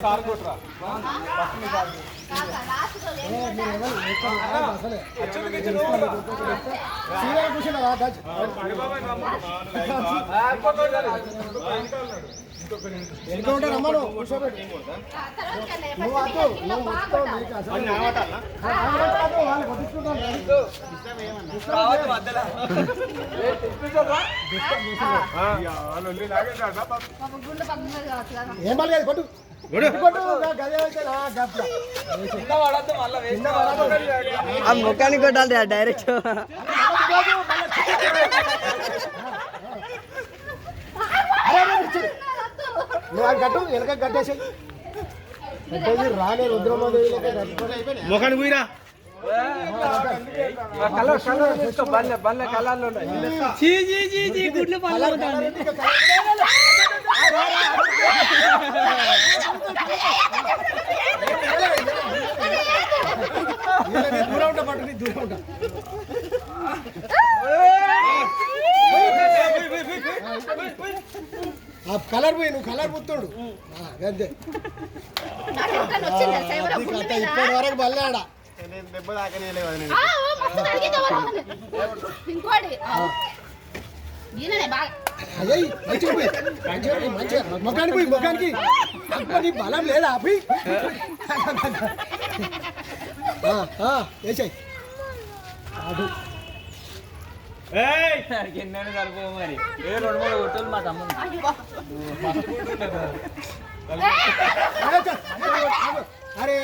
Car అమ్మ నువ్వు కూర్చోబెట్టి నువ్వు అటు నువ్వు మొత్తం ఏం మళ్ళీ కొట్టు. ఆ ముఖానికి కొట్టాలి డైరెక్ట్ నువ్వు కట్టు వెనక కట్టేసాయి కట్టేసి రాలే రుద్రమాదేవి లెక్క పోయిరా కలర్ కలర్ తీసుకో బల్లె బల్లె కలర్లు ఉన్నాయి దూరం ఉంటా పట్టు నీ దూరం ఉంటా ఆ కలర్ పోయి నువ్వు కలర్ పుత్తుడు అంతే ఇప్పటి వరకు బల్లాడా? ఇంకోటి ఈయననే బాగా అయ్యి మంచిగా పోయి మంచిగా మంచిగా పోయి నీ బలం లేదా అభి వేసాయి అటు ఏ రెండు మూడు కొట్టులు మా తమ్ముడు అరే, చ- అరే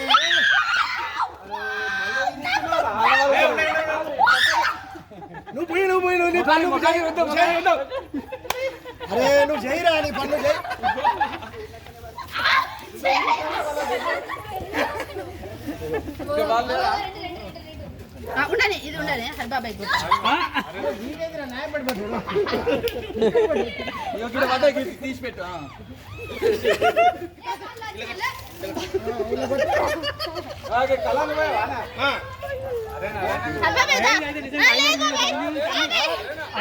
నువ్వు పోయి నువ్వు పోయి నువ్వు నీ పనులు చేయి. అరే నువ్వు చేయరా నీ ఆ, ఉండని ఇది ఉండని హరిబాబాయ్ గుర్తు తీసి పెట్టు హరిబాబాయ్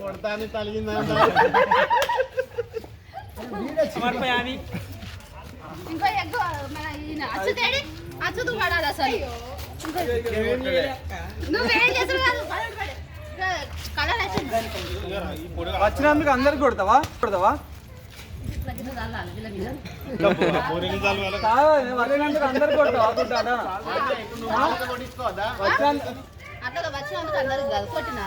కొడతాని తలిగిందా సమర్పయామి. ఇంకో ఎక్కువ మన ఈయన అచ్చు తేడి అచ్చుతూ పడాలి అసలు. ఇంకో నువ్వేం చేసావు కాదు పడు, పడు. ఇంకా కలర్ వచ్చింది వచ్చినందుకు అందరికి కొడతావా? కొడతావా? వచ్చినందుకు అందరికి అందరికి కొట్టిన